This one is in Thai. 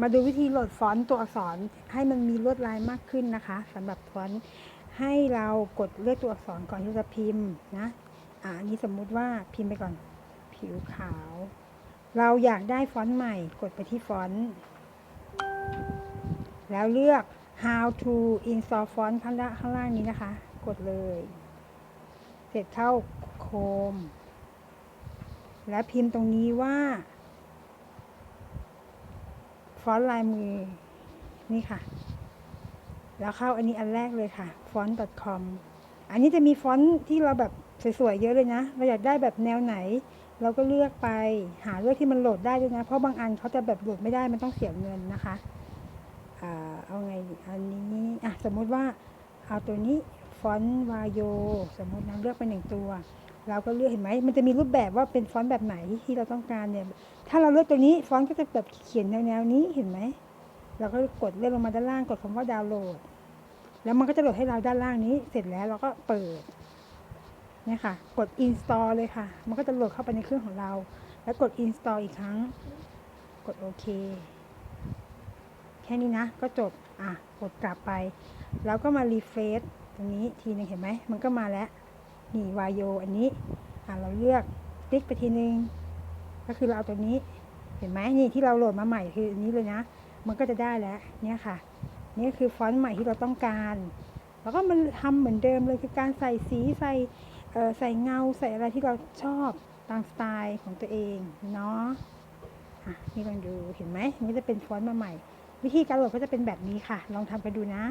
มาดูวิธีโหลดฟอนต์ตัวอักษรให้มันมีลวดลายมากขึ้นนะคะสำหรับฟอนต์ให้เรากดเลือกตัวอักษรก่อนที่จะพิมพ์นะอ่าอันนี้สมมุติว่าพิมพ์ไปก่อน ผิวขาว เราอยากได้ฟอนต์ใหม่ กดไปที่ฟอนต์แล้วเลือก how to install font ข้างล่างข้างล่างนี้นะคะ กดเลย เสร็จเข้าโคม และพิมพ์ตรงนี้ว่า ฟอนต์ลายมือ นี่ค่ะ แล้วเข้าอันนี้อันแรกเลยค่ะ font.com อันนี้จะมีฟอนต์ที่เราแบบสวยๆเยอะเลยนะ เราอยากได้แบบแนวไหน เราก็เลือกไปหาเลือกที่มันโหลดได้ด้วยนะ เพราะบางอันเขาจะแบบโหลดไม่ได้มันต้องเสียเงินนะคะเอาไงอันนี้อะสมมุติว่าเอาตัวนี้ฟอนต์วายโย สมมตินะเลือกไปหนึ่งตัว เราก็เลือกเห็นไหมมันจะมีรูปแบบว่าเป็นฟอนต์แบบไหนที่เราต้องการเนี่ย ถ้าเราเลือกตัวนี้ฟอนต์ก็จะแบบเขียนแนวๆนี้เห็นไหมเราก็กดเลื่อนลงมาด้านล่างกดคำว่าดาวน์โหลด แล้วมันก็จะโหลดให้เราด้านล่างนี้ เสร็จแล้วเราก็เปิดเนี่ยค่ะ กด install เลยค่ะ มันก็จะโหลดเข้าไปในเครื่องของเรา แล้วกด install อีกครั้ง กดโอเค แค่นี้นะ ก็จบ อะ กดกลับไป แล้วก็มา refresh ตรงนี้ทีนึงเห็นไหม มันก็มาแล้ว นี่วายโยอันนี้อะเราเลือกติ๊กไปทีนึง ก็คือเราเอาตัวนี้ เห็นไหมนี่ที่เราโหลดมาใหม่คืออันนี้เลยนะ มันก็จะได้แล้วเนี่ยค่ะ นี่คือฟอนต์ใหม่ที่เราต้องการ แล้วก็มันทำเหมือนเดิมเลยคือการใส่สีใส่เอ่อใส่เงาใส่อะไรที่เราชอบตามสไตล์ของตัวเองเนาะอะนี่ลองดูเห็นไหมนก็จะเป็นฟอนต์มาใหม่ วิธีการโหลดก็จะเป็นแบบนี้ค่ะ ลองทำกันดูนะ